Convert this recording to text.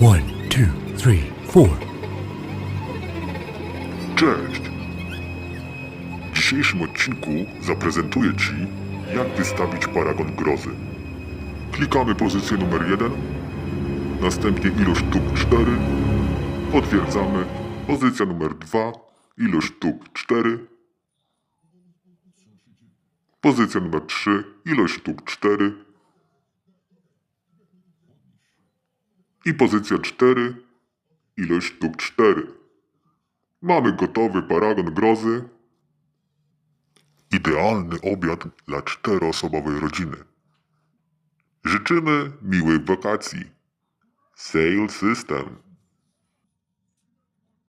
One, two, three, four. Cześć! W dzisiejszym odcinku zaprezentuję Ci, jak wystawić paragon grozy. Klikamy pozycję numer 1, następnie ilość sztuk 4, potwierdzamy, pozycja numer 2, ilość sztuk 4, pozycja numer 3, ilość sztuk 4 i pozycja 4, ilość sztuk 4. Mamy gotowy paragon grozy. Idealny obiad dla czteroosobowej rodziny. Życzymy miłych wakacji. Sail System.